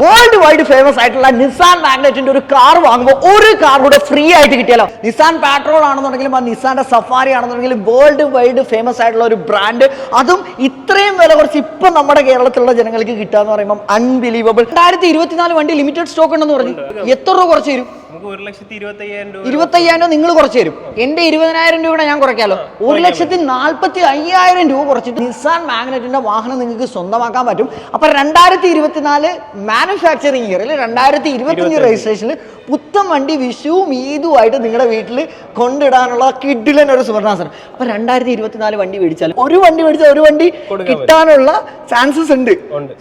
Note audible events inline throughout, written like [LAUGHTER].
World wide famous ആയിട്ടുള്ള Nissan മാഗ്നറ്റിന്റെ ഒരു കാർ വാങ്ങുമ്പോൾ ഒരു കാർ കൂടെ ഫ്രീ ആയിട്ട് കിട്ടിയാലോ? നിസാൻ പാട്രോൾ ആണെന്നുണ്ടെങ്കിലും ആ നിസാന്റെ സഫാരി ആണെന്നുണ്ടെങ്കിലും വേൾഡ് വൈഡ് ഫേമസ് ആയിട്ടുള്ള ഒരു ബ്രാൻഡ് അതും ഇത്രയും വില കുറച്ച് ഇപ്പൊ നമ്മുടെ കേരളത്തിലുള്ള ജനങ്ങൾക്ക് കിട്ടുക എന്ന് പറയുമ്പോൾ അൺബിലീവബിൾ രണ്ടായിരത്തി ഇരുപത്തിനാല് വണ്ടി ലിമിറ്റഡ് സ്റ്റോക്ക് ഉണ്ടെന്ന് പറഞ്ഞു. എത്ര രൂപ കുറച്ച് തരും ഇരുപത്തയ്യായിരം രൂപ നിങ്ങൾ കുറച്ച് തരും. എന്റെ ഇരുപതിനായിരം രൂപയുടെ ഞാൻ കുറയ്ക്കാലോ? ഒരു ലക്ഷത്തി നാൽപ്പത്തി അയ്യായിരം രൂപ കുറച്ചിട്ട് നിസാൻ മാഗ്നറ്റിന്റെ വാഹനം നിങ്ങൾക്ക് സ്വന്തമാക്കാൻ പറ്റും. അപ്പൊ രണ്ടായിരത്തി ഇരുപത്തിനാല് മാനുഫാക്ചറിങ് ഇയറിൽ രണ്ടായിരത്തി ഇരുപത്തിയഞ്ച് രജിസ്ട്രേഷനിൽ പുത്തൻ വണ്ടി വിഷുവും ഈദുമായിട്ട് നിങ്ങളുടെ വീട്ടിൽ കൊണ്ടിടാനുള്ള കിഡിലൻ ഒരു സുവർണാസനം അപ്പൊ രണ്ടായിരത്തി ഇരുപത്തിനാല് വണ്ടി മേടിച്ചാൽ ഒരു വണ്ടി മേടിച്ചാൽ ഒരു വണ്ടി കിട്ടാനുള്ള ചാൻസസ് ഉണ്ട്.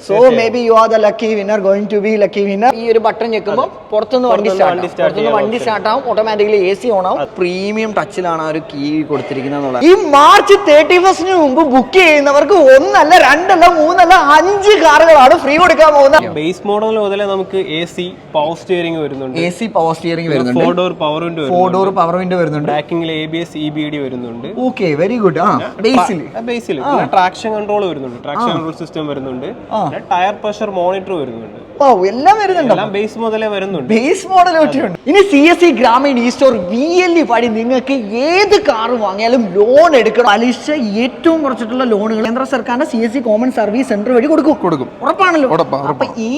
So maybe you are the lucky winner going to be lucky winner ഈ ഒരു ബട്ടൺ ഞെക്കുമ്പോൾ പുറത്തുനിന്ന് വണ്ടി പുറത്തുനിന്ന് സ്റ്റാർട്ട് വണ്ടി പുറത്തുനിന്ന് വണ്ടി സ്റ്റാർട്ട് ആവും. ഓട്ടോമാറ്റിക്കലി എ സി ഓൺ ആവും. പ്രീമിയം ടച്ചിലാണ് ആ ഒരു കീ കൊടുത്തിരിക്കുന്നത് എന്നുള്ളത്. ഈ മാർച്ച് തേർട്ടി ഫസ്റ്റിന് മുമ്പ് ബുക്ക് ചെയ്യുന്നവർക്ക് ഒന്നല്ല രണ്ടല്ല മൂന്നല്ല അഞ്ച് കാറുകളാണ് ഫ്രീ കൊടുക്കാൻ പോകുന്നത്. ബേസ് മോഡൽ മുതലേ നമുക്ക് എ സി പവർ സ്റ്റിയറിംഗ് വരുന്നുണ്ട്. എ സി പവർ സ്റ്റിയറിംഗ് വരുന്നുണ്ട്. Four door power window four door power window വരുന്നുണ്ട്. ട്രാക്കിംഗിൽ A B S E B D വരുന്നുണ്ട്. ഓക്കെ വെരി ഗുഡ് ആ ബേസിൽ ബേസിൽ ട്രാക്ഷൻ കൺട്രോൾ വരുന്നുണ്ട്. ട്രാക്ഷൻ കൺട്രോൾ സിസ്റ്റം വരുന്നുണ്ട്. ടയർ പ്രഷർ മോണിറ്റർ വരുന്നുണ്ട്. എല്ലാം വരുന്നുണ്ടോ? എല്ലാം ബേസ് മുതലേ വരുന്നുണ്ട്. ബേസ് മോഡൽ ഇനി C S C Grameen e store V L E വഴി നിങ്ങൾക്ക് ഏത് കാർ വാങ്ങിയാലും ലോൺ എടുക്കണം. പലിശ ഏറ്റവും കുറച്ചിട്ടുള്ള ലോണുകൾ കേന്ദ്ര സർക്കാരിന്റെ C S C common service centre വഴി കൊടുക്കും. കൊടുക്കും. ഉറപ്പാണല്ലോ? അപ്പൊ ഈ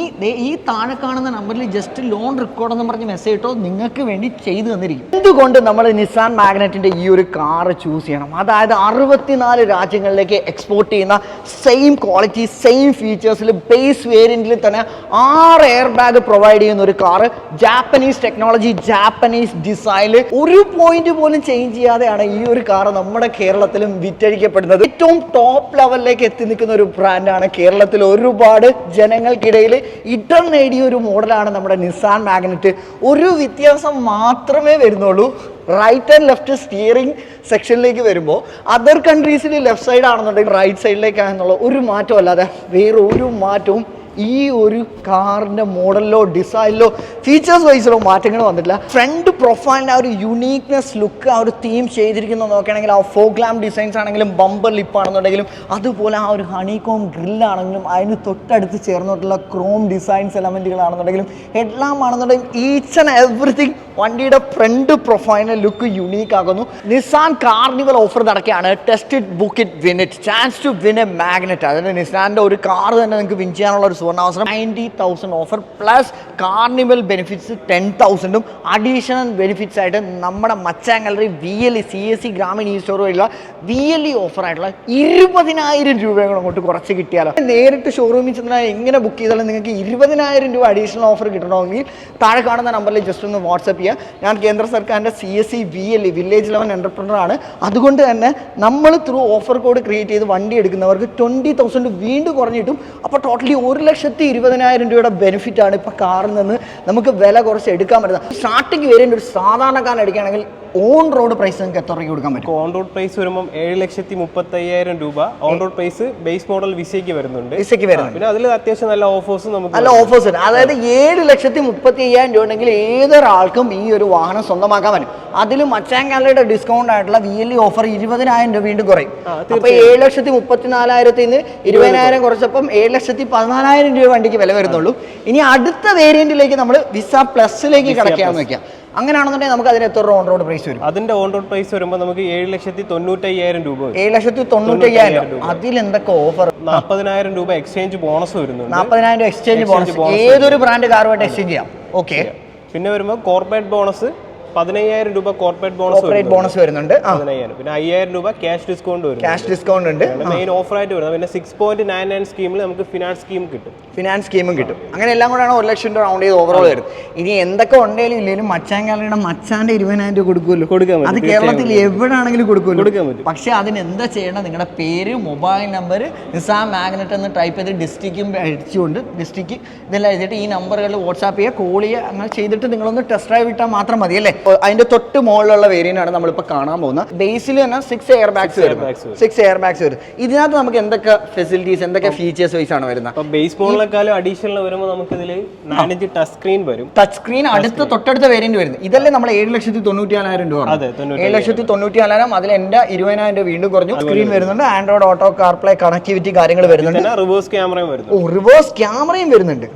ഈ താഴെ കാണുന്ന നമ്പറിൽ ജസ്റ്റ് ലോൺ റെക്കോർഡ് എന്ന് പറഞ്ഞ് മെസ്സേജ് ഇട്ടോ നിങ്ങൾക്ക് വേണ്ടി ചെയ്തു തന്നിരിക്കും. എന്തുകൊണ്ട് നമ്മൾ നിസാൻ മാഗ്നറ്റിന്റെ ഈ ഒരു കാർ ചൂസ് ചെയ്യണം? അതായത് അറുപത്തിനാല് രാജ്യങ്ങളിലേക്ക് എക്സ്പോർട്ട് ചെയ്യുന്ന സെയിം ക്വാളിറ്റി സെയിം ഫീച്ചേഴ്സിൽ ബേസ് വേരിയന്റിൽ തന്നെ ആറ് എയർ ബാഗ് പ്രൊവൈഡ് ചെയ്യുന്ന ഒരു കാറ് ജാപ്പനീസ് ടെക്നോളജി ജാപ്പനീസ് ഡിസൈനിൽ ഒരു പോയിന്റ് പോലും ചേഞ്ച് ചെയ്യാതെയാണ് ഈ ഒരു കാർ നമ്മുടെ കേരളത്തിലും വിറ്റഴിക്കപ്പെടുന്നത്. ഏറ്റവും ടോപ്പ് ലെവലിലേക്ക് എത്തി നിൽക്കുന്ന ഒരു ബ്രാൻഡാണ് കേരളത്തിൽ ഒരുപാട് ജനങ്ങൾക്കിടയിൽ ഇടം നേടിയ ഒരു മോഡലാണ് നമ്മുടെ നിസാൻ മാഗ്നറ്റ് ഒരു വ്യത്യാസം മാത്രമേ വരുന്നുള്ളൂ. റൈറ്റ് ആൻഡ് ലെഫ്റ്റ് സ്റ്റിയറിംഗ് സെക്ഷനിലേക്ക് വരുമ്പോൾ അതർ കൺട്രീസിൽ ലെഫ്റ്റ് സൈഡ് ആണെന്നുണ്ടെങ്കിൽ റൈറ്റ് സൈഡിലേക്കാണെന്നുള്ള ഒരു മാറ്റം അല്ലാതെ വേറെ ഒരു മാറ്റവും ഈ ഒരു കാറിന്റെ മോഡലിലോ ഡിസൈനിലോ ഫീച്ചേഴ്സ് വൈസിലോ മാറ്റങ്ങൾ വന്നിട്ടില്ല. ഫ്രണ്ട് പ്രൊഫൈലിന്റെ ആ ഒരു യുണീക്നെസ് ലുക്ക് ആ ഒരു തീം ചെയ്തിരിക്കുന്നത് നോക്കുകയാണെങ്കിൽ ആ ഫോഗ്ലാം ഡിസൈൻസ് ആണെങ്കിലും ബമ്പർ ലിപ്പ് ആണെന്നുണ്ടെങ്കിലും അതുപോലെ ആ ഒരു ഹണികോം ഗ്രില്ലാണെങ്കിലും അതിന് തൊട്ടടുത്ത് ചേർന്നിട്ടുള്ള ക്രോം ഡിസൈൻസ് എലമെന്റുകളാണെന്നുണ്ടെങ്കിലും ഹെഡ്ലാം ആണെന്നുണ്ടെങ്കിലും ഈച്ച് ആൻഡ് എവറിത്തിങ് വണ്ടിയുടെ ഫ്രണ്ട് പ്രൊഫൈലിന്റെ ലുക്ക് യുണീക്ക് ആകുന്നു. നിസാൻ കാർണിവൽ ഓഫർ നടക്കുകയാണ്. Test it book it win it chance to win a Magnite അതായത് നിസാന്റെ ഒരു കാർ തന്നെ നിങ്ങൾക്ക് വിൻ ചെയ്യാനുള്ള ഒരു സുവർണാവസരം ninety thousand offer plus carnival benefits ten തൗസൻഡും additional benefits ആയിട്ട് നമ്മുടെ മച്ചാങ്കലറി V L E C S C Grameen e store വഴിയുള്ള വി എൽ ഇ ഓഫർ ആയിട്ടുള്ള ഇരുപതിനായിരം രൂപയും കൂടെ അങ്ങോട്ട് കുറച്ച് കിട്ടിയാലോ? നേരിട്ട് ഷോറൂമിൽ ചെന്നാൽ എങ്ങനെ ബുക്ക് ചെയ്താലും നിങ്ങൾക്ക് ഇരുപതിനായിരം രൂപ അഡീഷണൽ ഓഫർ കിട്ടണമെങ്കിൽ താഴെ കാണുന്ന നമ്പറിൽ ജസ്റ്റ് ഒന്ന് വാട്സപ്പ് ചെയ്യുക ഞാൻ കേന്ദ്ര സർക്കാരിന്റെ C S C V L E village level entrepreneur ആണ്. അതുകൊണ്ട് തന്നെ നമ്മൾ ത്രൂ ഓഫർ കോഡ് ക്രിയേറ്റ് ചെയ്ത് വണ്ടി എടുക്കുന്നവർക്ക് ട്വന്റി തൗസൻഡ് വീണ്ടും കുറഞ്ഞിട്ടും അപ്പോൾ ടോട്ടലി ഒരു ലക്ഷത്തി ഇരുപതിനായിരം രൂപയുടെ ബെനിഫിറ്റാണ് ഇപ്പോൾ കാറിൽ നിന്ന് നമുക്ക് വില കുറച്ച് എടുക്കാൻ പറ്റുന്നത്. സ്റ്റാർട്ടിങ് വേരിയന്റ് ഒരു സാധാരണക്കാരൻ എടുക്കുകയാണെങ്കിൽ ഓൺ റോഡ് പ്രൈസ് നിങ്ങൾക്ക് എത്ര രൂപയ്ക്ക് കൊടുക്കാൻ പറ്റും? ഓൺ റോഡ് പ്രൈസ് വരുമ്പോൾ ഏഴ് ലക്ഷത്തി മുപ്പത്തി അയ്യായിരം രൂപ. On road price base model വിസയ്ക്ക് വരുന്നുണ്ട്. വിസയ്ക്ക് വരുന്നത് പിന്നെ അതിൽ അത്യാവശ്യം നല്ല ഓഫേഴ്സ് നമുക്ക് നല്ല ഓഫേഴ്സ് ഉണ്ട്. അതായത് ഏഴ് ലക്ഷത്തി മുപ്പത്തി അയ്യായിരം രൂപ ഉണ്ടെങ്കിൽ ഏതൊരാൾക്കും ഈ ഒരു വാഹനം സ്വന്തമാക്കാൻ പറ്റും. അതിൽ മച്ചാങ്കാലയുടെ ഡിസ്കൗണ്ട് ആയിട്ടുള്ള വി എൽ ഓഫർ ഇരുപതിനായിരം രൂപ വീണ്ടും കുറയും. അപ്പോൾ ഏഴ് ലക്ഷത്തി മുപ്പത്തിനാലായിരത്തിൽ നിന്ന് ഇരുപതിനായിരം കുറച്ചപ്പം ഏഴ് ലക്ഷത്തി പതിനാലായിരം രൂപ വണ്ടിക്ക് വില വരുന്നുള്ളൂ. ഇനി അടുത്ത വേരിയന്റിലേക്ക് നമ്മൾ വിസ പ്ലസിലേക്ക് കിടക്കാന്ന് വെക്കാം. അങ്ങനെയാണെന്നുണ്ടെങ്കിൽ നമുക്ക് അതിന് എത്ര ഓൺ റോഡ് പ്രൈസ് വരും? അതിന്റെ ഓൺ റോഡ് പ്രൈസ് വരുമ്പോൾ നമുക്ക് ഏഴ് ലക്ഷത്തി തൊണ്ണൂറ്റി അയ്യായിരം രൂപ. ഏഴ് ലക്ഷത്തി തൊണ്ണൂറ്റി അയ്യായിരം അതിൽ എന്തൊക്കെ ഓഫർ നാൽപ്പതിനായിരം രൂപ എക്സ്ചേഞ്ച് ബോണസ് വരുന്നുണ്ട് നാൽപ്പതിനായിരം എക്സ്ചേഞ്ച് ബോണസ് ഏതൊരു ബ്രാൻഡ് കാറുമായിട്ട് എക്സ്ചേഞ്ച് ചെയ്യാം. ഓക്കെ പിന്നെ വരുമ്പോൾ കോർപ്പറേറ്റ് ബോണസ് പതിനയ്യായിരം രൂപ കോർപ്പറേറ്റ് ബോണസ് ഓപ്പറേറ്റ് ബോണസ് വരുന്നുണ്ട്. പതിനയ്യായിരം. പിന്നെ അയ്യായിരം രൂപ ക്യാഷ് ഡിസ്കൗണ്ട് വരും ക്യാഷ് ഡിസ്കൗണ്ട് ഉണ്ട്. മെയിൻ ഓഫർ ആയിട്ട് വരുന്നത്. പിന്നെ സിക്സ് പോയിന്റ് നയൻ നയൻ സ്കീമിൽ നമുക്ക് ഫിനാൻസ് സ്കീം കിട്ടും. ഫിനാൻസ് സ്കീമും കിട്ടും. അങ്ങനെ എല്ലാം കൂടെയാണ് ഒരു ലക്ഷം രൂപ റൗണ്ട് ചെയ്ത് ഓവറോൾ വരും ഇനി എന്തൊക്കെ ഉണ്ടെങ്കിലും ഇല്ലെങ്കിലും മച്ചാൻ കാലയുടെ മച്ചാന്റെ ഇരുപതിനായിരം രൂപ കൊടുക്കുമല്ലോ. കൊടുക്കാൻ അത് കേരളത്തിൽ എവിടെയാണെങ്കിലും കൊടുക്കുമല്ലോ. കൊടുക്കാൻ പറ്റും. പക്ഷേ അതിന് എന്താ ചെയ്യേണ്ടത്? നിങ്ങളുടെ പേര് മൊബൈൽ നമ്പർ നിസാം മാഗ്നറ്റ് എന്ന് ടൈപ്പ് ചെയ്ത് ഡിസ്ട്രിക്റ്റും അടിച്ചുകൊണ്ട് ഡിസ്ട്രിക്റ്റ് ഇതെല്ലാം എഴുതിയിട്ട് ഈ നമ്പറുകളിൽ വാട്സാപ്പ് ചെയ്യുക കോൾ ചെയ്യുക അങ്ങനെ ചെയ്തിട്ട് നിങ്ങളൊന്ന് ടെസ്റ്റ് ഡ്രൈവ് ഇട്ടാൽ മാത്രം മതി അല്ലേ? അതിന്റെ തൊട്ട് മുകളിലുള്ള വേരിയന്റ് ആണ് നമ്മളിപ്പോൾ കാണാൻ പോകുന്നത്. ബേസിൽ തന്നെ സിക്സ് എയർ ബാഗ്സ് വരും. സിക്സ് എയർ ബാഗ്സ് വരും. ഇതിനകത്ത് നമുക്ക് എന്തൊക്കെ ഫെസിലിറ്റീസ് എന്തൊക്കെ ഫീച്ചേഴ്സ് വൈസ് ആണ് വരുന്നത്? ബേസ് മോഡലിനെക്കാളും അഡീഷണൽ വരുമ്പോൾ നമുക്ക് ഇതിൽ നാലഞ്ച് ടച്ച് സ്ക്രീൻ വരും. ടച്ച് സ്ക്രീൻ അടുത്ത തൊട്ടടുത്ത വേരിയന്റ് വരുന്നത്. ഇതല്ലേ നമ്മൾ ഏഴ് ലക്ഷത്തി തൊണ്ണൂറ്റി നാലായിരം രൂപ ഏഴ് ലക്ഷത്തി തൊണ്ണൂറ്റി നാലായിരം അതിൽ എന്റെ ഇരുപതിനായിരം രൂപ വീണ്ടും കുറഞ്ഞു. സ്ക്രീൻ വരുന്നുണ്ട്. ആൻഡ്രോയിഡ് ഓട്ടോ കാർപ്ലേ കണക്ടിവിറ്റി കാര്യങ്ങൾ വരുന്നുണ്ട്. റിവേഴ്സ് ക്യാമറയും വരുന്നു ഓ റിവേഴ്സ് ക്യാമറയും വരുന്നുണ്ട്.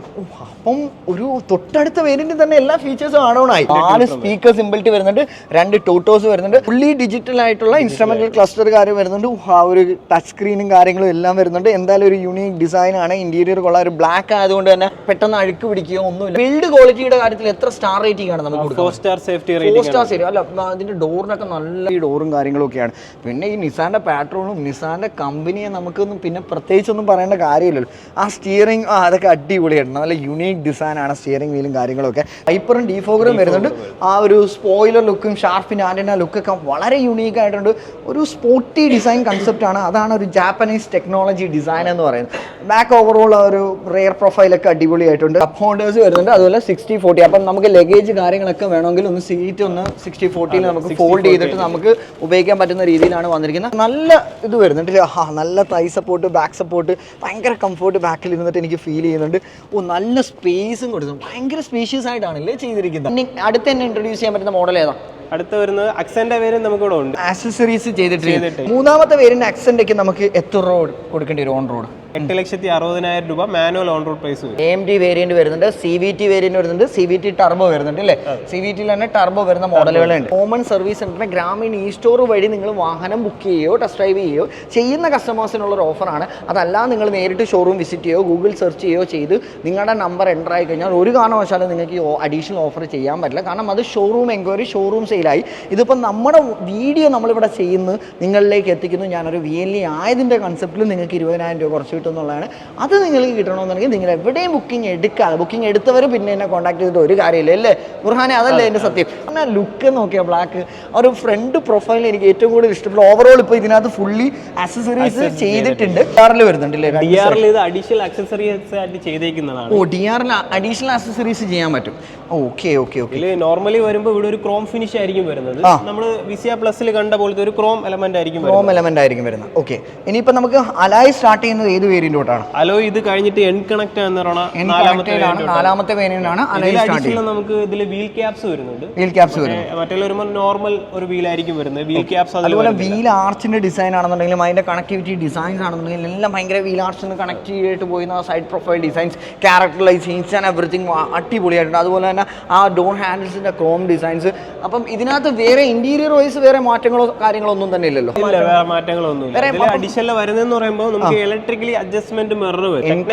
അപ്പം ഒരു തൊട്ടടുത്ത വേരിയന്റ് തന്നെ എല്ലാ ഫീച്ചേഴ്സും ആണോണായി നാല് സ്പീക്കേഴ്സ് ഇമ്പിൾട്ട് വരുന്നുണ്ട്. രണ്ട് ടോട്ടോസ് വരുന്നുണ്ട്. ഫുള്ളി ഡിജിറ്റൽ ആയിട്ടുള്ള ഇൻസ്ട്രുമെന്റൽ ക്ലസ്റ്റർ കാര്യം വരുന്നുണ്ട്. ആ ഒരു ടച്ച് സ്ക്രീനും കാര്യങ്ങളും എല്ലാം വരുന്നുണ്ട്. എന്തായാലും ഒരു യൂണീക് ഡിസൈൻ ആണ്. ഇന്റീരിയർ കൊള്ളാം. ഒരു ബ്ലാക്ക് ആയതുകൊണ്ട് തന്നെ പെട്ടെന്ന് അഴുക്ക് പിടിക്കുകയോ ഒന്നുമില്ല. ബിൽഡ് ക്വാളിറ്റിയുടെ കാര്യത്തിൽ എത്ര സ്റ്റാർ റേറ്റിംഗ് ആണ് നമുക്ക് four star safety four star അല്ല അതിന്റെ ഡോറിനൊക്കെ നല്ല ഈ ഡോറും കാര്യങ്ങളും ഒക്കെയാണ്. പിന്നെ ഈ നിസാന്റെ പാട്രോണും നിസാന്റെ കമ്പനിയെ നമുക്കൊന്നും പിന്നെ പ്രത്യേകിച്ചൊന്നും പറയേണ്ട കാര്യമില്ലല്ലോ. ആ സ്റ്റിയറിംഗ് അതൊക്കെ അടിപൊളിയായിട്ടുണ്ട്. നല്ല യുണീക് ഡിസൈൻ ആണ്. സ്റ്റിയറിംഗ് വീലും കാര്യങ്ങളൊക്കെ ഹൈപ്പറും ഡീഫോഗറും വരുന്നുണ്ട്. ആ ഒരു സ്പോയിലർ ലുക്കും ഷാർപ്പിന്റെ ആന്റിന ലുക്കൊക്കെ വളരെ യുണീക്ക് ആയിട്ടുണ്ട്. ഒരു സ്പോർട്ടി ഡിസൈൻ കൺസെപ്റ്റ് ആണ്. അതാണ് ഒരു ജാപ്പനീസ് ടെക്നോളജി ഡിസൈൻ എന്ന് പറയുന്നത്. ബാക്ക് ഓവറോൾ ആ ഒരു റെയർ പ്രൊഫൈലൊക്കെ അടിപൊളിയായിട്ടുണ്ട്. കപ്പ് ഹോൾഡേഴ്സ് വരുന്നുണ്ട്. അതുപോലെ സിക്സ്റ്റി ഫോർട്ടി അപ്പം നമുക്ക് ലഗേജ് കാര്യങ്ങളൊക്കെ വേണമെങ്കിൽ ഒന്ന് സീറ്റ് ഒന്ന് സിക്സ്റ്റി ഫോർട്ടിയിൽ നമുക്ക് ഫോൾഡ് ചെയ്തിട്ട് നമുക്ക് ഉപയോഗിക്കാൻ പറ്റുന്ന രീതിയിലാണ് വന്നിരിക്കുന്നത്. നല്ല ഇത് വരുന്നുണ്ട് നല്ല തൈ സപ്പോർട്ട് ബാക്ക് സപ്പോർട്ട് ഭയങ്കര കംഫോർട്ട് ബാക്കിൽ ഇരുന്നിട്ട് എനിക്ക് ഫീൽ ചെയ്യുന്നുണ്ട്. ഓ നല്ല സ്പേസും കൊടുത്തു ഭയങ്കര സ്പേഷ്യസ് ആയിട്ടാണല്ലേ ചെയ്തിരിക്കുന്നത്. അടുത്ത് തന്നെ ഇൻട്രൊഡ്യൂസ് ചെയ്യാൻ പറ്റുന്ന മോഡൽ ഏതാ? അടുത്ത വരുന്നത് അക്സന്റെ പേര് നമുക്ക് ഇവിടെ ഉണ്ട് ആക്സസറീസ് ചെയ്തിട്ട്. മൂന്നാമത്തെ പേരിന്റെ അക്സന്റൊക്കെ നമുക്ക് എത്ര റോഡ് കൊടുക്കേണ്ടി വരും ഓൺ റോഡ് എട്ട് ലക്ഷത്തി അറുപതിനായിരം രൂപ മാനുവൽ ഓൺ റോഡ് പ്രൈസ് വരും. എ ഡി വേരിയന്റ് വരുന്നുണ്ട് സി വി ടി വേരിയന്റ് വരുന്നുണ്ട് സി വി ടി ടർബോ വരുന്നുണ്ട് അല്ലേ? സി വി ടിയിൽ തന്നെ ടർബോ വരുന്ന മോഡലുകളുണ്ട്. കോമൺ സർവീസ് സെന്ററിന്റെ ഗ്രാമീൺ ഇ സ്റ്റോർ വഴി നിങ്ങൾ വാഹനം ബുക്ക് ചെയ്യുകയോ ടെസ്റ്റ് ഡ്രൈവ് ചെയ്യുകയോ ചെയ്യുന്ന കസ്റ്റമേഴ്സിനുള്ള ഒരു ഓഫറാണ് അതല്ല നിങ്ങൾ നേരിട്ട് ഷോറൂം വിസിറ്റ് ചെയ്യുകയോ ഗൂഗിൾ സെർച്ച് ചെയ്യുകയോ ചെയ്ത് നിങ്ങളുടെ നമ്പർ എന്റർ ആയി കഴിഞ്ഞാൽ ഒരു കാരണവശാലും നിങ്ങൾക്ക് ഈ അഡീഷണൽ ഓഫർ ചെയ്യാൻ പറ്റില്ല. കാരണം അത് ഷോറൂം എൻക്വയറി ഷോറൂം സെയിലായി ഇതിപ്പോൾ നമ്മുടെ വീഡിയോ നമ്മളിവിടെ ചെയ്യുന്ന നിങ്ങളിലേക്ക് എത്തിക്കുന്നു. ഞാനൊരു വി എൽ ഇ ആയതിന്റെ കൺസെപ്റ്റിൽ നിങ്ങൾക്ക് ഇരുപതിനായിരം രൂപ കുറച്ച് കിട്ടും എന്നുള്ളതാണ്. അത് നിങ്ങൾക്ക് കിട്ടണമെന്നുണ്ടെങ്കിൽ നിങ്ങൾ എവിടെയും ബുക്കിംഗ് എടുക്കാതെ ബുക്കിംഗ് എടുത്തവർ പിന്നെ എന്നെ കോൺടാക്ട് ചെയ്തിട്ട് ഒരു കാര്യമില്ല അല്ലേ? ബുർഹാനെ അതല്ലേ എന്റെ സത്യം. എന്നാൽ ലുക്ക് നോക്കിയാൽ ബ്ലാക്ക് ഒരു ഫ്രണ്ട് പ്രൊഫൈൽ എനിക്ക് ഏറ്റവും കൂടുതൽ ഇഷ്ടപ്പെട്ടു ഓവറോൾ ഇപ്പോൾ ഇതിനകത്ത് ഫുള്ളി ആക്സസറീസ് ചെയ്തിട്ടുണ്ട്. ഡിആറിൽ അഡീഷണൽ ആക്സസറീസ് ആയിട്ട് ചെയ്തേക്കുന്നതാണ്. ഓ ഡിആറിൽ അഡീഷണൽ അക്സസറീസ് ചെയ്യാൻ പറ്റും. ഓക്കെ ഓക്കെ ഓക്കെ നോർമലി വരുമ്പോൾ ഇവിടെ ഒരു ക്രോം ഫിനിഷ് ആയിരിക്കും വരുന്നത്. നമ്മൾ വിസിയ പ്ലസിൽ കണ്ട പോലത്തെ ഒരു ക്രോം എലമെന്റ് ആയിരിക്കും വരുന്നത്. ക്രോം എലമെന്റ് ആയിരിക്കും വരുന്നത്. ഓക്കെ ഇനിയിപ്പോ നമുക്ക് അലായി സ്റ്റാർട്ട് ചെയ്യുന്നത് ഏത് വേരിയന്റോട്ടാണ് അലോ ഇത് കഴിഞ്ഞിട്ട് എൻ കണക്ട് എന്ന് പറയുന്ന നാലാമത്തെ കണക്റ്റഡ് ആണ് നാലാമത്തെ വേരിയന്റ് ആണ് അലായി സ്റ്റാർട്ട് അഡീഷണൽ നമുക്ക് ഇതിൽ വീൽ ക്യാപ്സ് വരുന്നുണ്ട്. വീൽ ക്യാപ്സ് വരും മറ്റേ വരുമ്പോൾ നോർമൽ ഒരു വീൽ ആയിരിക്കും വരുന്നത്. വീൽ ക്യാപ്സ് അതുപോലെ വീൽ ആർച്ചിന്റെ ഡിസൈൻ ആണെന്നുണ്ടെങ്കിലും അതിന്റെ കണക്ടിവിറ്റി ഡിസൈൻസ് ആണെന്നുണ്ടെങ്കിലും എല്ലാം ഭയങ്കര വീൽ ആർച്ചിന് കണക്ട് ചെയ്തിട്ട് പോയിരുന്ന side profile designs characterise scenes and everything അടിപൊളിയായിട്ടുണ്ട്. അതുപോലെ തന്നെ ആ ഡോർ ഹാൻഡിൽസിന്റെ ക്രോം ഡിസൈൻസ് അപ്പം ഇതിനകത്ത് വേറെ ഇന്റീരിയർ വൈസ് വേറെ മാറ്റങ്ങളോ കാര്യങ്ങളോ ഒന്നും തന്നെ ഇല്ലല്ലോ. ഇല്ല വേറെ മാറ്റങ്ങളൊന്നുമില്ല ഇതിൽ അഡീഷണൽ വരുന്നതെന്ന് പറയുമ്പോൾ നമുക്ക് ഇലക്ട്രിക്കലി അഡ്ജസ്റ്റ്മെന്റ് മിറർ വരും.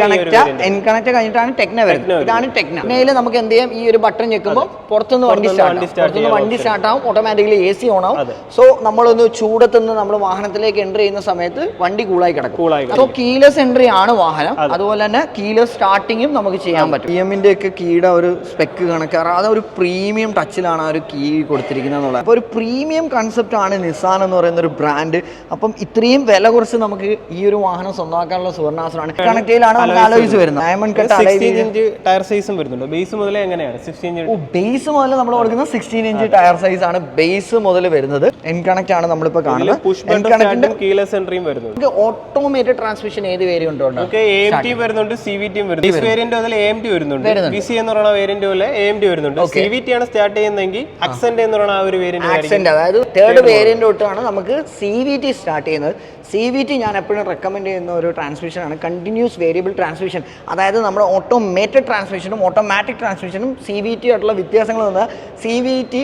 കഴിഞ്ഞിട്ടാണ് ടെക്ന വരുന്നത്. ഇതാണ് ടെക്ന ടെക്നയിൽ നമുക്ക് എന്ത് ചെയ്യാം? ഈ ഒരു ബട്ടൺ ഞെക്കുമ്പോൾ പുറത്തുനിന്ന് വണ്ടി സ്റ്റാർട്ട് വണ്ടി പുറത്തുനിന്ന് വണ്ടി സ്റ്റാർട്ട് ആവും. ഓട്ടോമാറ്റിക്കലി എ സി ഓൺ ആവും. സോ നമ്മളൊന്ന് ചൂടത്തുനിന്ന് നമ്മൾ വാഹനത്തിലേക്ക് എൻട്രി ചെയ്യുന്ന സമയത്ത് വണ്ടി കൂളായി കിടക്കും. അപ്പോൾ സോ കീലെസ് എൻട്രി ആണ് വാഹനം. അതുപോലെ തന്നെ കീലസ് സ്റ്റാർട്ടിങ്ങും നമുക്ക് ചെയ്യാൻ പറ്റും. ഇ എമ്മിന്റെ ഒക്കെ കീയുടെ ഒരു സ്പെക്ക് കണക്കാറ് അത് ഒരു പ്രീമിയം ടച്ചിലാണ് ആ ഒരു കീ കൊടുത്തിരിക്കുന്നത്. എന്നുള്ളത് അപ്പോൾ ഒരു പ്രീമിയം കൺസെപ്റ്റ് ആണ് നിസാൻ എന്ന് പറയുന്ന ഒരു ബ്രാൻഡ് അപ്പം ഇത്രയും വില കുറച്ച് നമുക്ക് ഈ ഒരു വാഹനം സ്വന്തമാക്കാനുള്ള സുവർണാസനാണ് കണക്റ്റിലാണ് നമുക്ക് അലോയ്സ് വരുന്നത്. ഡയമണ്ട് കട്ട് ടയർ സൈസും വരുന്നുണ്ട്. ബേസ് മുതലേ എങ്ങനെയാണ്? ബേസ് മുതൽ നമ്മൾ കൊടുക്കുന്ന സിക്സ്റ്റീൻ ഇഞ്ച് ടയർ സൈസ് ആണ് ബേസ് മുതൽ വരുന്നത്. എൻ കണക്ട് ആണ് നമ്മളിപ്പോ കാണുന്നത്. ഓട്ടോമേറ്റഡ് ട്രാൻസ്മിഷൻ ഏത് വേരിയന്റ് വരുന്നുണ്ട് സി വി ടിയും വരുന്നുണ്ട്. വേരിയന്റ് മുതൽ എം ടി വരുന്നുണ്ട്. ബി സി എന്ന് പറയുന്ന വേരിയന്റ് പോലെ എം ടി വരുന്നുണ്ട്. സി വി ടി ആണ് സ്റ്റാർട്ട് ചെയ്യുന്നെങ്കിൽ അക്സെന്റ് എന്ന് പറയുന്ന ആ ഒരു വേരിയന്റ് ആക്സെന്റ് അതായത് തേർഡ് വേരിയന്റ് തൊട്ടാണ് നമുക്ക് സി വി ടി സ്റ്റാർട്ട് ചെയ്യുന്നത്. സി വി ടി ഞാൻ എപ്പോഴും റെക്കമെൻഡ് ചെയ്യുന്ന ഒരു ട്രാൻസ്മിഷൻ ആണ്. കണ്ടിന്യൂസ് വേരിയബിൾ ട്രാൻസ്മിഷൻ അതായത് നമ്മുടെ ഓട്ടോമേറ്റഡ് ട്രാൻസ്മിഷനും ഓട്ടോമാറ്റിക് ട്രാൻസ്മിഷനും സി വി ടി ആയിട്ടുള്ള വ്യത്യാസങ്ങൾ വന്നാൽ സി വി ടി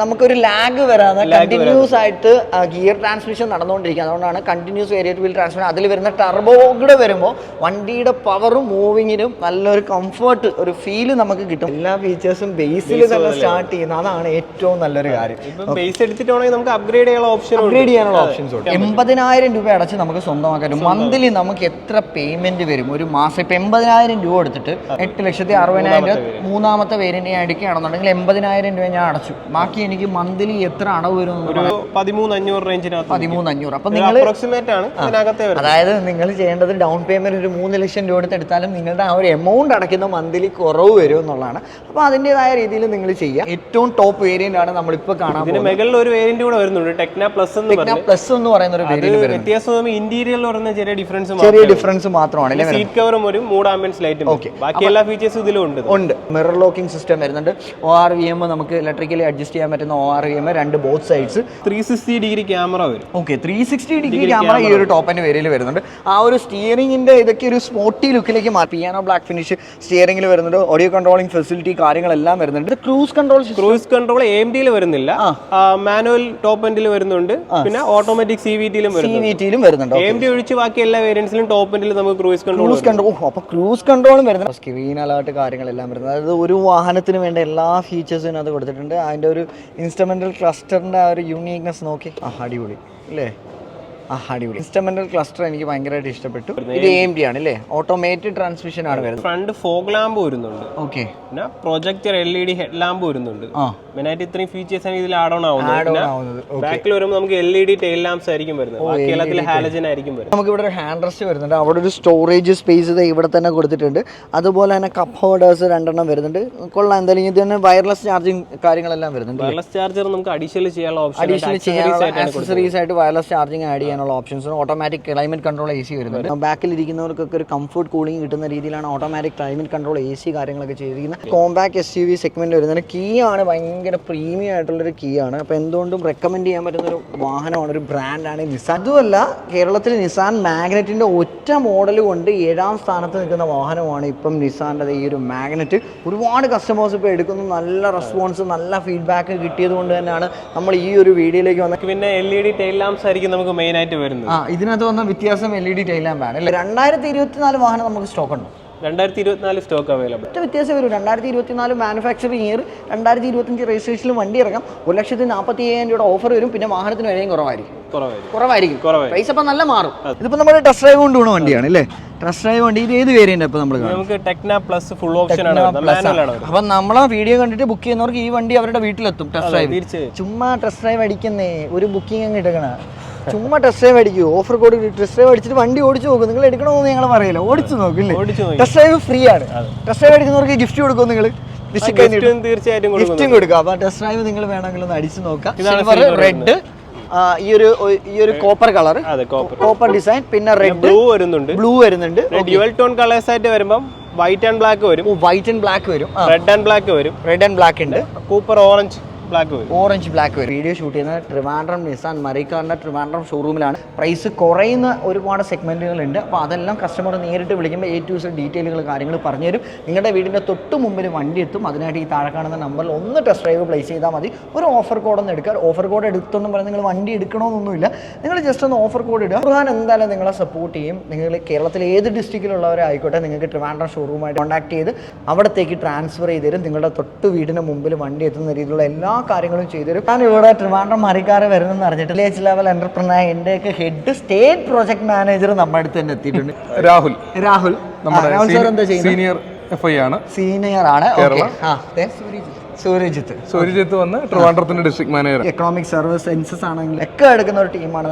നമുക്കൊരു ലാഗ് വരാതെ കണ്ടിന്യൂസ് ആയിട്ട് ഗിയർ ട്രാൻസ്മിഷൻ നടന്നുകൊണ്ടിരിക്കുക അതുകൊണ്ടാണ് കണ്ടിന്യൂസ് വേരിയബിൾ ട്രാൻസ്മിഷൻ അതിൽ വരുന്ന ടർബോ കൂടെ വരുമ്പോൾ വണ്ടിയുടെ പവറും മൂവിങ്ങിനും നല്ലൊരു കംഫർട്ട് ഒരു ഫീൽ നമുക്ക് കിട്ടും. എല്ലാ ഫീച്ചേഴ്സും ബേസിൽ തന്നെ സ്റ്റാർട്ട് ചെയ്യുന്ന അതാണ് ഏറ്റവും നല്ലൊരു കാര്യം. ഇപ്പൊ ബേസ് എടുത്തിട്ടാണെങ്കിൽ നമുക്ക് അപ്ഗ്രേഡ് ചെയ്യാനുള്ള ഓപ്ഷൻ അപ്ഗ്രേഡ് ചെയ്യാനുള്ള ഓപ്ഷൻസ് ഉണ്ട്. എൺപതിനായിരം രൂപ അടച്ച് നമുക്ക് സ്വന്തമാക്കാൻ മന്ത്ലി നമുക്ക് എത്ര പേയ്മെന്റ് വരും? ഒരു മാസം ഇപ്പൊ എൺപതിനായിരം രൂപ എടുത്തിട്ട് എട്ട് ലക്ഷത്തി അറുപതിനായിരം രൂപ മൂന്നാമത്തെ വേരിയന്റ് ഞാൻ എടുക്കുകയാണെന്നുണ്ടെങ്കിൽ എൺപതിനായിരം രൂപ ഞാൻ അടച്ചു. ബാക്കി എനിക്ക് മന്ത്ലി എത്ര അടവ് വരും എന്ന് പതിമൂന്ന് അഞ്ഞൂറ് റേഞ്ചിനകത്ത് പതിമൂന്ന് അഞ്ഞൂറ് അപ്പം നിങ്ങൾ അപ്രോക്സിമേറ്റ് ആണ്. ഇതിനകത്തെ അതായത് നിങ്ങൾ ചെയ്യേണ്ടത് ഡൗൺ പേയ്മെന്റ് ഒരു മൂന്ന് ലക്ഷം രൂപ എടുത്ത് എടുത്താലും നിങ്ങളുടെ ആ ഒരു എമൗണ്ട് അടയ്ക്കുന്ന മന്ത്ലി കുറവ് വരും എന്നുള്ളതാണ്. അപ്പോൾ അതിന്റെതായ രീതിയിൽ നിങ്ങൾ ചെയ്യുക. ഏറ്റവും ടോപ്പ് വേരിയന്റ് ആണ് നമ്മളിപ്പോൾ കാണാൻ മുകളിൽ ഒരു വേരിയന്റ് കൂടെ വരുന്നുണ്ട്. ടെക്ന പ്ലസ് പറഞ്ഞു. പ്ലസ് എന്ന് പറയുന്ന ഒരു വേരിയന്റ് വ്യത്യാസം ഇന്റീരിയറിൽ ചെറിയ ഡിഫറൻസ് ചെറിയ ഡിഫറൻസ് മാത്രമാണ് സീറ്റ് കവറും ഒരു മൂഡ് ആംബിയൻസ് ലൈറ്റും ബാക്കി എല്ലാ ഫീച്ചേഴ്സും ഇതിലും ഉണ്ട്. ഉണ്ട്. മിറർ ലോക്കിംഗ് സിസ്റ്റം വരുന്നുണ്ട്. ഒ ആർ വി എം നമുക്ക് ഇലക്ട്രിക്കലി അഡ്ജസ്റ്റ് ചെയ്യാൻ പറ്റുന്ന ഒ ആർ ക്യാമറ രണ്ട് both sides three sixty degree camera വരും. Okay three sixty degree camera ഈ ഒരു ടോപ്പ് വേരിയൽ വരുന്നുണ്ട്. ആ ഒരു സ്റ്റിയറിംഗിന്റെ ഇതൊക്കെ ഒരു സ്പോർട്ടി ലുക്കിലേക്ക് മാറ്റി. പിയാനോ ബ്ലാക്ക് ഫിനിഷ് സ്റ്റിയറിംഗിൽ വരുന്നുണ്ട്. ഓഡിയോ കൺട്രോളിംഗ് ഫെസിലിറ്റി കാര്യങ്ങളെല്ലാം വരുന്നുണ്ട്. Cruise control cruise control M ഡിയിൽ വരുന്നില്ല. മാനുവൽ ടോപ്പ് എൻഡിൽ വരുന്നുണ്ട്. പിന്നെ ഓട്ടോമാറ്റിക് സി വി ടിയിലും സി വരുന്നുണ്ട്. വി ടിയിലും വരുന്നുണ്ട്. എം ഡി ഒഴിച്ച് ബാക്കി എല്ലാ വേരിയൻസിലും ടോപ്പ് എൻഡിൽ നമുക്ക് ക്രൂസ് കൺട്രോൾ ക്രൂസ് കൺട്രോൾ അപ്പൊ അപ്പോൾ ക്രൂസ് കൺട്രോളും വരുന്നത് സ്ക്രീൻ അലേർട്ട് കാര്യങ്ങളെല്ലാം വരുന്നത് അതായത് ഒരു വാഹനത്തിന് വേണ്ട എല്ലാ ഫീച്ചേഴ്സും അത് കൊടുത്തിട്ടുണ്ട്. അതിന്റെ ഒരു ഇൻസ്ട്രുമെന്റൽ ക്ലസ്റ്ററിന്റെ ആ ഒരു യൂണീക്നെസ് നോക്കി. ആ അടിപൊളി. അല്ലേ? അടിപൊളി. ഇൻസ്ട്രുമെന്റൽ ക്ലസ്റ്റർ എനിക്ക് ഭയങ്കരമായിട്ട് ഇഷ്ടപ്പെട്ടു. ഇത് എം ഡി ആണ് അല്ലേ? ഓട്ടോമേറ്റഡ് ട്രാൻസ്മിഷൻ ആണ് വരുന്നത്. ഫ്രണ്ട് ഫോഗ് ലാമ്പ് വരുന്നുണ്ട്. ഓക്കെ പിന്നെ projector L E D head lamp വരുന്നുണ്ട്. മെയിനായിട്ട് ഇത്രയും ഫീച്ചേഴ്സ് ആണ് ഇതിൽ ആഡ് ഓൺ ആവുന്നത്. ബാക്കിൽ വരുമ്പോൾ നമുക്ക് L E D tail lamps ആയിരിക്കും വരുന്നത്. ബാക്കി ഹാലജൻ ആയിരിക്കും വരുന്നത്. നമുക്ക് ഇവിടെ ഒരു ഹാൻഡ് റെസ്റ്റ് വരുന്നുണ്ട്. അവിടെ ഒരു സ്റ്റോറേജ് സ്പേസ് ഇത് ഇവിടെ തന്നെ കൊടുത്തിട്ടുണ്ട്. അതുപോലെ തന്നെ കപ്പ് ഹോൾഡേഴ്സ് രണ്ടെണ്ണം വരുന്നുണ്ട്. കൊള്ളാം. എന്തായാലും ഇത് തന്നെ വയർലെസ് ചാർജിങ് കാര്യങ്ങളെല്ലാം വരുന്നുണ്ട് വയർലെസ് ചാർജർ നമുക്ക് അഡീഷണൽ ചെയ്യാനുള്ള ഓപ്ഷൻ അഡീഷണൽ ചെയ്യാനുള്ള ആക്സസറീസ് ആയിട്ട് വയർലെസ് ചാർജിങ് ആഡ് ചെയ്യാനുള്ള options automatic climate control A C വരുന്നുണ്ട്. ബാക്കിൽ ഇരിക്കുന്നവർക്കൊക്കെ ഒരു കംഫർട്ട് കൂളിംഗ് കിട്ടുന്ന രീതിയിലാണ് automatic climate control A C കാര്യങ്ങളൊക്കെ ചെയ്തിരിക്കുന്നത്. Compact S U V segment വരുന്നത് കീ ആണ് ഭയങ്കര പ്രീമിയം ആയിട്ടുള്ളൊരു കീ ആണ്. അപ്പോൾ എന്തുകൊണ്ടും റെക്കമെൻഡ് ചെയ്യാൻ പറ്റുന്ന ഒരു വാഹനമാണ് ഒരു ബ്രാൻഡാണ് നിസാൻ അതുമല്ല കേരളത്തിൽ നിസാൻ മാഗ്നറ്റിന്റെ ഒറ്റ മോഡൽ കൊണ്ട് ഏഴാം സ്ഥാനത്ത് നിൽക്കുന്ന വാഹനമാണ് ഇപ്പം നിസാന്റെ ഈ ഒരു മാഗ്നറ്റ് ഒരുപാട് കസ്റ്റമേഴ്സ് ഇപ്പോൾ എടുക്കുന്നു. നല്ല റെസ്പോൺസ് നല്ല ഫീഡ്ബാക്ക് കിട്ടിയത് കൊണ്ട് തന്നെയാണ് നമ്മൾ ഈ ഒരു വീഡിയോയിലേക്ക് വന്നത്. പിന്നെ L E D tail lamps ആയിരിക്കും നമുക്ക് മെയിൻ ആയിട്ട് വരുന്നത്. ആ ഇതിനകത്ത് വന്ന വ്യത്യാസം എൽ ഇ ഡി ടൈൽ ലാമ്പാണ് അല്ലേ? രണ്ടായിരത്തി ഇരുപത്തിനാല് വാഹനം നമുക്ക് സ്റ്റോക്ക് ഉണ്ട്. രണ്ടായിരത്തി ഇരുപത്തിനാല് സ്റ്റോക്ക് അവൈലബിൾ ഒറ്റ വ്യത്യാസം വരും. രണ്ടായിരത്തി ഇരുപത്തിനാല് മാനുഫാക്ചറിങ് ഇയർ രണ്ടായിരത്തി ഇരുപത്തഞ്ച് രജിസ്ട്രേഷനിൽ വണ്ടി ഇറങ്ങാം. ഒരു ലക്ഷത്തി നാൽപ്പത്തി അയ്യായിരം രൂപയുടെ ഓഫർ വരും. പിന്നെ വാഹനത്തിന് വിലയും കുറവായിരിക്കും. കുറവായിരിക്കും. കുറവായിരിക്കും. കുറവായിരിക്കും. പൈസ അപ്പം നല്ല മാറും. ഇതിപ്പോൾ നമ്മുടെ ടെസ്റ്റ് ഡ്രൈവ് കൊണ്ട് പോകുന്ന വണ്ടിയാണ് അല്ലേ? ടെസ്റ്റ് ഡ്രൈവ് വണ്ടി ഇത് ഏത് വേരിയന്റ് ഇപ്പോൾ നമ്മൾ നമുക്ക് ടെക്ന പ്ലസ് ഫുൾ ഓപ്ഷൻ ആണ് അപ്പം നമ്മളെ വീഡിയോ കണ്ടിട്ട് ബുക്ക് ചെയ്യുന്നവർക്ക് ഈ വണ്ടി അവരുടെ വീട്ടിലെത്തും ടെസ്റ്റ് ഡ്രൈവ് ചുമ്മാ ടെസ്റ്റ് ഡ്രൈവ് അടിക്കുന്നേ. ഒരു ബുക്കിംഗ് അങ്ങ് എടുക്കണ. ചുമ്മാ ടെസ്റ്റ് ഡ്രൈവ് അടിക്കൂ. ഓഫർ കോഡ് ടെസ്റ്റ് ഡ്രൈവ് അടിച്ചിട്ട് വണ്ടി ഓടിച്ചു നോക്കും. നിങ്ങൾ എടുക്കണമെന്ന് ഞങ്ങൾ പറയില്ല. ഓടിച്ചു നോക്കില്ലേ ടെസ്റ്റ് ഡ്രൈവ് ഫ്രീ ആണ്. ടെസ്റ്റ് ഡ്രൈവ് അടിക്കുന്നവർക്ക് ഗിഫ്റ്റ് കൊടുക്കും നിങ്ങൾ തീർച്ചയായിട്ടും ഗിഫ്റ്റും കൊടുക്കുക അപ്പൊ ടെസ്റ്റ് ഡ്രൈവ് നിങ്ങൾ വേണമെങ്കിൽ ഒന്ന് അടിച്ചു നോക്കാം. റെഡ് ഈ ഒരു ഈ ഒരു കോപ്പർ കളർ കോപ്പർ ഡിസൈൻ പിന്നെ റെഡ് ബ്ലൂ വരുന്നുണ്ട്. ബ്ലൂ വരുന്നുണ്ട്. ഡ്യുവൽ ടോൺ കളേഴ്സ് ആയിട്ട് വരുമ്പോൾ വൈറ്റ് ആൻഡ് ബ്ലാക്ക് വരും. വൈറ്റ് ആൻഡ് ബ്ലാക്ക് വരും. റെഡ് ആൻഡ് ബ്ലാക്ക് വരും. റെഡ് ആൻഡ് ബ്ലാക്ക് ഉണ്ട്. Copper orange black orange black വരും. വീഡിയോ ഷൂട്ട് ചെയ്യുന്നത് ട്രിവാൻഡ്രം നിസാൻ മറിക്കാറിന്റെ ട്രിവാൻഡ്രം ഷോറൂമിലാണ് പ്രൈസ് കുറയുന്ന ഒരുപാട് സെഗ്മെന്റുകളുണ്ട് അപ്പോൾ അതെല്ലാം കസ്റ്റമർ നേരിട്ട് വിളിക്കുമ്പോൾ എ ടു ഡീറ്റെയിലുകൾ കാര്യങ്ങൾ പറഞ്ഞു തരും. നിങ്ങളുടെ വീടിന്റെ തൊട്ട് മുമ്പിൽ വണ്ടി എത്തും. അതിനായിട്ട് ഈ താഴെ കാണുന്ന നമ്പറിൽ ഒന്ന് ടെസ്റ്റ് ഡ്രൈവ് പ്ലേസ് ചെയ്താൽ മതി. ഒരു ഓഫർ കോഡ് ഒന്ന് എടുക്കുക. ഓഫർ കോഡ് എടുത്തൊന്നും പറഞ്ഞ് നിങ്ങൾ വണ്ടി എടുക്കണമെന്നൊന്നുമില്ല. നിങ്ങൾ ജസ്റ്റ് ഒന്ന് ഓഫർ കോഡ് ഇടുക. ഖുർഹാൻ എന്തായാലും നിങ്ങളെ സപ്പോർട്ട് ചെയ്യും. നിങ്ങൾ കേരളത്തിലെ ഏത് ഡിസ്ട്രിക്റ്റിലുള്ളവരായിക്കോട്ടെ നിങ്ങൾക്ക് ട്രിവാൻഡ്രം ഷോറൂമായിട്ട് കോൺടാക്ട് ചെയ്ത് അവിടത്തേക്ക് ട്രാൻസ്ഫർ ചെയ്ത് തരും. നിങ്ങളുടെ തൊട്ട് വീടിന് മുമ്പിൽ വണ്ടി എത്തുന്ന രീതിയിലുള്ള എല്ലാ കാര്യങ്ങളും ചെയ്തു തരും ഞാൻ ഇവിടെ ട്രിവാൻഡ്രം മറിക്കാറ് വരുന്നെന്ന് അറിഞ്ഞിട്ട് വില്ലേജ് ലെവൽ എന്റർപ്രണർ എന്റെയൊക്കെ ഹെഡ് സ്റ്റേറ്റ് പ്രോജക്ട് മാനേജർ നമ്മുടെ അടുത്ത് തന്നെ എത്തിയിട്ടുണ്ട്. രാഹുൽ. രാഹുൽ. നമ്മുടെ രാഹുൽ സാർ എന്താ ചെയ്യുന്നത്? സീനിയർ എഫ് ഐ ആണ്. സീനിയർ ആണ്. കേരള. സൂര്യജിത്ത്. സൂര്യജിത്ത് വന്ന് ട്രിവാൻഡ്രത്തിന്റെ district manager economic service census ആണെങ്കിലും ഒക്കെ എടുക്കുന്ന ഒരു ടീമാണ്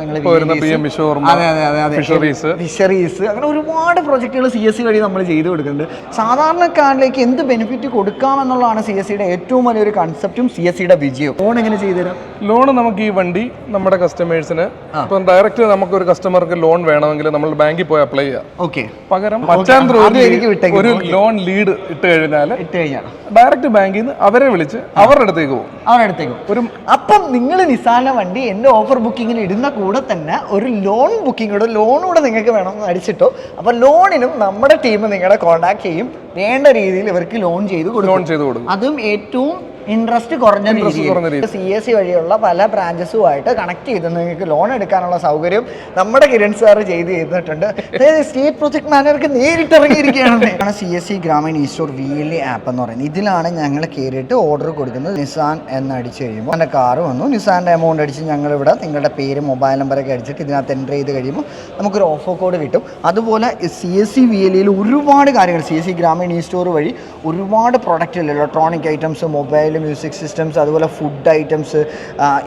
അതെ ഫിഷറീസ് ഫിഷറീസ് അങ്ങനെ ഒരുപാട് പ്രോജക്റ്റുകൾ സി എസ് സി വഴി നമ്മൾ ചെയ്തു കൊടുക്കുന്നുണ്ട്. സാധാരണക്കാരിലേക്ക് എന്ത് ബെനിഫിറ്റ് കൊടുക്കാമെന്നുള്ളതാണ് സി എസ് സിയുടെ ഏറ്റവും വലിയൊരു കൺസെപ്റ്റും സി എസ് സിയുടെ വിജയവും. ലോൺ എങ്ങനെ ചെയ്തുതരാം ലോൺ നമുക്ക് ഈ വണ്ടി നമ്മുടെ കസ്റ്റമേഴ്സിന് ഇപ്പം ഡയറക്റ്റ് നമുക്ക് ഒരു കസ്റ്റമർക്ക് ലോൺ വേണമെങ്കിൽ നമ്മൾ ബാങ്കിൽ പോയി അപ്ലൈ ചെയ്യാം. ഓക്കെ പകരം മച്ചാൻ ത്രൂ എനിക്ക് വിട്ടേക്ക്. ഒരു ലോൺ ലീഡ് ഇട്ട് കഴിഞ്ഞാൽ ഇട്ട് കഴിഞ്ഞാൽ ഡയറക്റ്റ് ബാങ്കിൽ നിന്ന് അവരെ വിളിച്ച് അവരുടെ അടുത്തേക്ക് പോകും. അവരുടെ അടുത്തേക്ക് ഒരു അപ്പം നിങ്ങൾ നിസാന വണ്ടി എന്റെ ഓഫർ ബുക്കിങ്ങിന് ഇടുന്ന കൂടെ തന്നെ ഒരു ലോൺ ബുക്കിംഗ് കൂടെ ലോൺ കൂടെ നിങ്ങൾക്ക് വേണമെന്ന് അടിച്ചിട്ടോ. അപ്പോൾ ലോണിനും നമ്മുടെ ടീം നിങ്ങളെ കോൺടാക്ട് ചെയ്യും. വേണ്ട രീതിയിൽ ഇവർക്ക് ലോൺ ചെയ്ത് ലോൺ കൊടുക്കും ചെയ്ത് കൊടുക്കും. അതും ഏറ്റവും ഇൻട്രസ്റ്റ് കുറഞ്ഞ രീതിയിൽ സി എസ് സി വഴിയുള്ള പല ബ്രാഞ്ചസുമായിട്ട് കണക്ട് ചെയ്ത് നിങ്ങൾക്ക് ലോൺ എടുക്കാനുള്ള സൗകര്യം നമ്മുടെ കിരൺ സാർ ചെയ്ത് ചെയ്തിട്ടുണ്ട് അതായത് സ്റ്റേറ്റ് പ്രൊജക്ട് മാനേജർക്ക് നേരിട്ട് ഇറങ്ങിയിരിക്കുകയാണ്. സി എസ് സി ഗ്രാമീൺ ഈ സ്റ്റോർ വി എൽ ആപ്പ് എന്ന് പറയുന്നത്. ഇതിലാണ് ഞങ്ങൾ കയറിയിട്ട് ഓർഡർ കൊടുക്കുന്നത്. നിസാൻ എന്ന് അടിച്ച് കഴിയുമ്പോൾ എന്റെ കാറ് വന്നു. നിസാന്റെ എമൗണ്ട് അടിച്ച് ഞങ്ങളിവിടെ നിങ്ങളുടെ പേര് മൊബൈൽ നമ്പറൊക്കെ അടിച്ചിട്ട് ഇതിനകത്ത് എന്റർ ചെയ്ത് കഴിയുമ്പോൾ നമുക്കൊരു ഓഫർ കോഡ് കിട്ടും. അതുപോലെ C S C V L ഒരുപാട് കാര്യങ്ങൾ. സി എസ് സി ഗ്രാമീൺ ഈ സ്റ്റോർ വഴി ഒരുപാട് product electronic items mobile mobile music systems അതുപോലെ ഫുഡ് ഐറ്റംസ്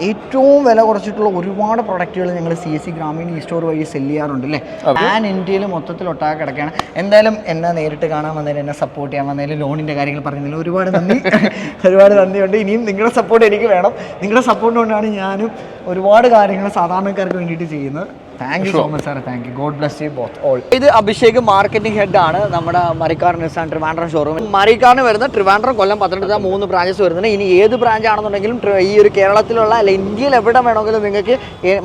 ഏറ്റവും വില കുറച്ചിട്ടുള്ള ഒരുപാട് പ്രൊഡക്റ്റുകൾ ഞങ്ങൾ സി എസ് സി ഗ്രാമീൺ ഈ സ്റ്റോർ വഴി സെൽ ചെയ്യാറുണ്ട് അല്ലേ ഞാൻ ഇന്ത്യയിൽ മൊത്തത്തിൽ ഒട്ടാകെ കിടക്കുകയാണ്. എന്തായാലും എന്നെ നേരിട്ട് കാണാൻ വന്നതിൽ എന്നെ സപ്പോർട്ട് ചെയ്യാൻ വന്നതിൽ ലോണിന്റെ കാര്യങ്ങൾ പറഞ്ഞതിൽ ഒരുപാട് നന്ദി. [LAUGHS] ഒരുപാട് നന്ദിയുണ്ട്. ഇനിയും നിങ്ങളുടെ സപ്പോർട്ട് എനിക്ക് വേണം. നിങ്ങളുടെ സപ്പോർട്ട് കൊണ്ടാണ് ഞാനും ഒരുപാട് കാര്യങ്ങൾ സാധാരണക്കാർക്ക് വേണ്ടിയിട്ട് ചെയ്യുന്നത്. Thank you so much sir thank you god bless you both all ഇത് അഭിഷേക് മാർക്കറ്റിംഗ് ഹെഡ് ആണ്. നമ്മുടെ മരിക്കാർ നിസാൻ ട്രിവാൻഡ്രം ഷോറൂം മരിക്കാറിന് വരുന്ന ട്രിവാൻഡ്രം കൊല്ലം പത്തനംതിട്ട മൂന്ന് ബ്രാഞ്ചസ് വരുന്നുണ്ട്. ഇനി ഏത് ബ്രാഞ്ച് ആണെന്നുണ്ടെങ്കിലും ഈ ഒരു കേരളത്തിലുള്ള അല്ലെ ഇന്ത്യയിൽ എവിടെ വേണമെങ്കിലും നിങ്ങൾക്ക്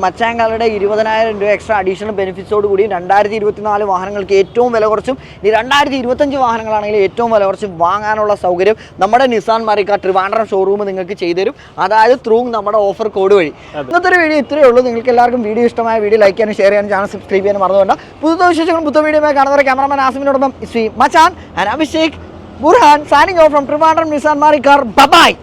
മച്ചാങ്കാലയുടെ ഇരുപതിനായിരം രൂപ എക്സ്ട്രാ അഡീഷണൽ ബെനിഫിറ്റ്സോട് കൂടി രണ്ടായിരത്തി ഇരുപത്തിനാല് വാഹനങ്ങൾക്ക് ഏറ്റവും വില കുറച്ചും ഇനി രണ്ടായിരത്തി ഇരുപത്തഞ്ച് വാഹനങ്ങളാണെങ്കിൽ ഏറ്റവും വില കുറച്ചും വാങ്ങാനുള്ള സൗകര്യം നമ്മുടെ നിസാൻ മരിക്കാർ ട്രിവാൻഡ്രം ഷോറൂം നിങ്ങൾക്ക് ചെയ്തുതരും. അതായത് ത്രൂ നമ്മുടെ ഓഫർ കോഡ് വഴി. ഇന്നത്തെ ഒരു വീഡിയോ ഇത്രയേ ഉള്ളൂ. നിങ്ങൾക്ക് എല്ലാവർക്കും വീഡിയോ ഇഷ്ടമായ വീഡിയോ ലൈക്ക് ചെയ്യാനും ഷെയർ ചെയ്യാനും ചാനൽ സബ്സ്ക്രൈബ് ചെയ്യാനും മറന്നുകൊണ്ട് പുതു വിശേഷങ്ങളും പുതിയ വീഡിയോ കാണുന്നവരെ cameraman ആസിമിനോടൊപ്പം Shri Machan Abhishek Burhan signing off from Trivandrum Nissan Marikar bye bye